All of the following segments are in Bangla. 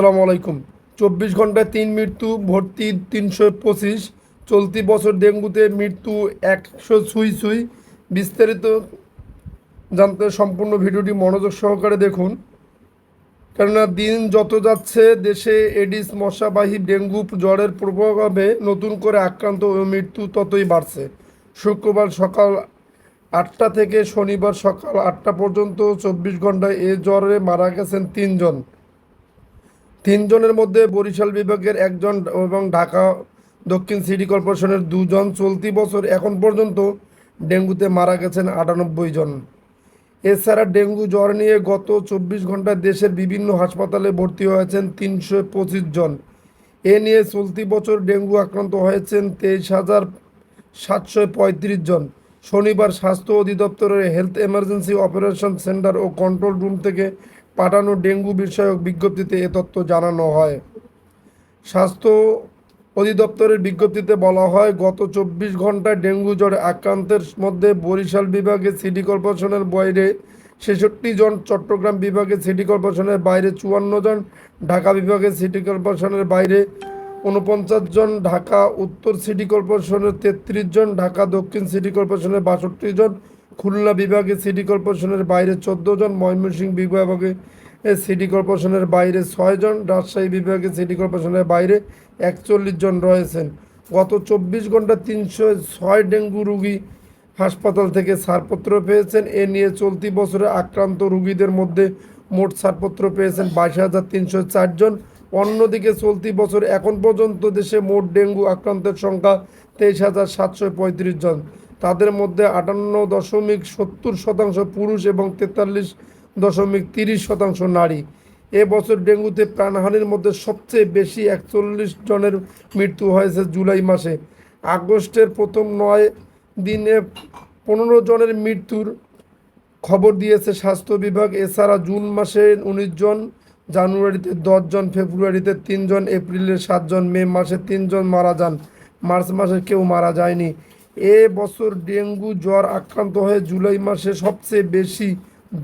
আসসালামু আলাইকুম। চব্বিশ ঘন্টায় তিন মৃত্যু, ভর্তি তিনশো পঁচিশ, চলতি বছর ডেঙ্গুতে মৃত্যু একশো ছুঁই ছুঁই। বিস্তারিত জানতে সম্পূর্ণ ভিডিওটি মনোযোগ সহকারে দেখুন। কেননা দিন যত যাচ্ছে, দেশে এডিস, মশাবাহী ডেঙ্গু জ্বরের প্রভাবে নতুন করে আক্রান্ত ও মৃত্যু ততই বাড়ছে। শুক্রবার সকাল আটটা থেকে শনিবার সকাল আটটা পর্যন্ত চব্বিশ ঘন্টায় এ জ্বরে মারা গেছেন তিনজন। তিনজনের মধ্যে বরিশাল বিভাগের একজন এবং ঢাকা দক্ষিণ সিটি কর্পোরেশনের দুজন চলতি বছর এখন পর্যন্ত ডেঙ্গুতে মারা গেছেন আটানব্বই জন। এছাড়া ডেঙ্গু জ্বর নিয়ে গত চব্বিশ ঘন্টায় দেশের বিভিন্ন হাসপাতালে ভর্তি হয়েছেন তিনশো পঁচিশ জন। এ নিয়ে চলতি বছর ডেঙ্গু আক্রান্ত হয়েছেন তেইশ হাজার সাতশো পঁয়ত্রিশ জন। শনিবার স্বাস্থ্য অধিদপ্তরের হেলথ এমার্জেন্সি অপারেশন সেন্টার ও কন্ট্রোল রুম থেকে পাঠানো ডেঙ্গু বিষয়ক বিজ্ঞপ্তিতে এ তথ্য জানানো হয়। স্বাস্থ্য অধিদপ্তরের বিজ্ঞপ্তিতে বলা হয়, গত চব্বিশ ঘন্টায় ডেঙ্গু জ্বরে আক্রান্তের মধ্যে বরিশাল বিভাগে সিটি কর্পোরেশনের বাইরে ছেষট্টি জন, চট্টগ্রাম বিভাগে সিটি কর্পোরেশনের বাইরে চুয়ান্ন জন, ঢাকা বিভাগে সিটি কর্পোরেশনের বাইরে উনপঞ্চাশ জন, ঢাকা উত্তর সিটি কর্পোরেশনের তেত্রিশ জন, ঢাকা দক্ষিণ সিটি কর্পোরেশনের বাষট্টি জন খুলনা বিভাগে সিটি কর্পোরেশনের বাইরে চোদ্দ জন, ময়মনসিংহ বিভাগে সিটি কর্পোরেশনের বাইরে ছয়জন রাজশাহী বিভাগে সিটি কর্পোরেশনের বাইরে একচল্লিশ জন রয়েছেন। গত চব্বিশ ঘণ্টা তিনশো ছয় ডেঙ্গু রুগী হাসপাতাল থেকে ছাড়পত্র পেয়েছেন। এ নিয়ে চলতি বছরে আক্রান্ত রুগীদের মধ্যে মোট ছাড়পত্র পেয়েছেন বাইশ হাজার তিনশো চারজন অন্যদিকে চলতি বছর এখন পর্যন্ত দেশে মোট ডেঙ্গু আক্রান্তের সংখ্যা তেইশ হাজার সাতশো পঁয়ত্রিশ জন। তাদের মধ্যে আটান্ন দশমিক সত্তর শতাংশ পুরুষ এবং তেতাল্লিশ দশমিক তিরিশ শতাংশ নারী। এ বছর ডেঙ্গুতে প্রাণহানির মধ্যে সবচেয়ে বেশি একচল্লিশ জনের মৃত্যু হয়েছে জুলাই মাসে। আগস্টের প্রথম নয় দিনে পনেরো জনের মৃত্যুর খবর দিয়েছে স্বাস্থ্য বিভাগ। এছাড়া জুন মাসে উনিশ জন, জানুয়ারিতে জন, ফেব্রুয়ারিতে তিনজন এপ্রিলে সাতজন মে মাসে তিনজন মারা যান। মার্চ মাসে কেউ মারা যায়নি। এ বছর ডেঙ্গু জ্বর আক্রান্ত হয়ে জুলাই মাসে সবচেয়ে বেশি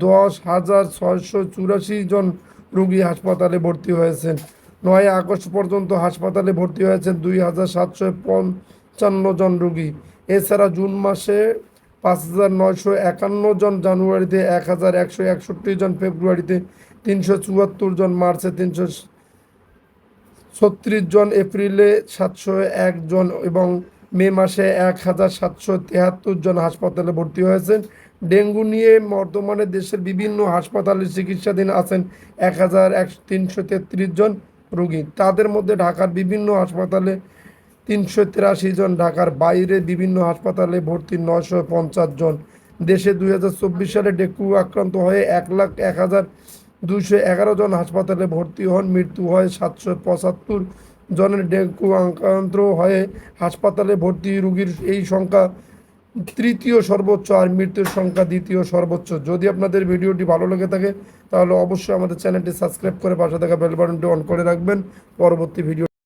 দশ হাজার ছয়শো চুরাশি জন রোগী হাসপাতালে ভর্তি হয়েছেন। নয় আগস্ট পর্যন্ত হাসপাতালে ভর্তি হয়েছেন দুই হাজার সাতশো পঞ্চান্ন জন রোগী। এছাড়া জুন মাসে পাঁচ হাজার নয়শো একান্ন জন, জানুয়ারিতে এক হাজার একশো একষট্টি জন, ফেব্রুয়ারিতে তিনশো চুয়াত্তর জন, মার্চে তিনশো ছত্রিশ জন, এপ্রিলে সাতশো এক জন এবং মে মাসে এক হাজার সাতশো তেহাত্তর জন হাসপাতালে ভর্তি হয়েছেন। ডেঙ্গু নিয়ে বর্তমানে দেশের বিভিন্ন হাসপাতালে চিকিৎসাধীন আছেন এক হাজার এক তিনশো তেত্রিশ জন রোগী। তাদের মধ্যে ঢাকার বিভিন্ন হাসপাতালে তিনশো তিরাশি জন, ঢাকার বাইরে বিভিন্ন হাসপাতালে ভর্তি নশো পঞ্চাশ জন। দেশে দুই হাজার চব্বিশ সালে ডেঙ্গু আক্রান্ত হয়ে এক লাখ এক হাজার দুইশো এগারো জন হাসপাতালে ভর্তি হন। মৃত্যু হয় সাতশো পঁচাত্তর জনের ডেঙ্গু আক্রান্ত হয়ে হাসপাতালে ভর্তি রুগীর এই সংখ্যা তৃতীয় সর্বোচ্চ আর মৃত্যুর সংখ্যা দ্বিতীয় সর্বোচ্চ। যদি আপনাদের ভিডিওটি ভালো লেগে থাকে, তাহলে অবশ্যই আমাদের চ্যানেলটি সাবস্ক্রাইব করে পাশে থাকা বেল বাটনটি অন করে রাখবেন। পরবর্তী ভিডিও